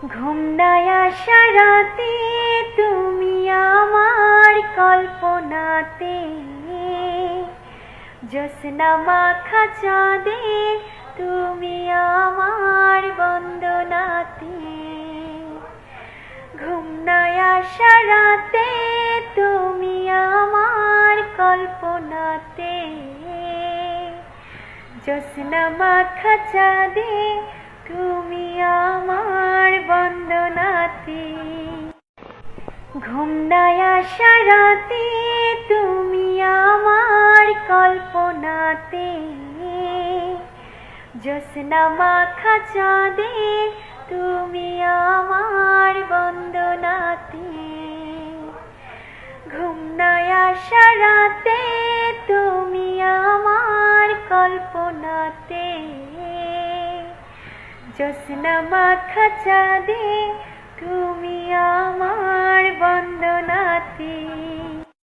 ঘুম নাই আসা রাতে, তুমি আমার কল্পনাতে। জ্যোৎস্না মাখা চাঁদে, তুমি আমার বন্দনাতে। ঘুম নাই আসা রাতে, তুমি আমার কল্পনাতে। জ্যোৎস্না মাখা চাঁদে, তুমি ঘুম নাই আসা তুমি আমার কল্পনাতে। জ্যোৎস্না মাখা চাঁদে, তুমি আমার বন্দনাতে। ঘুম নাই আসা তুমি আমার কল্পনাতে। জ্যোৎস্না মাখা চাঁদে, তুমি ti.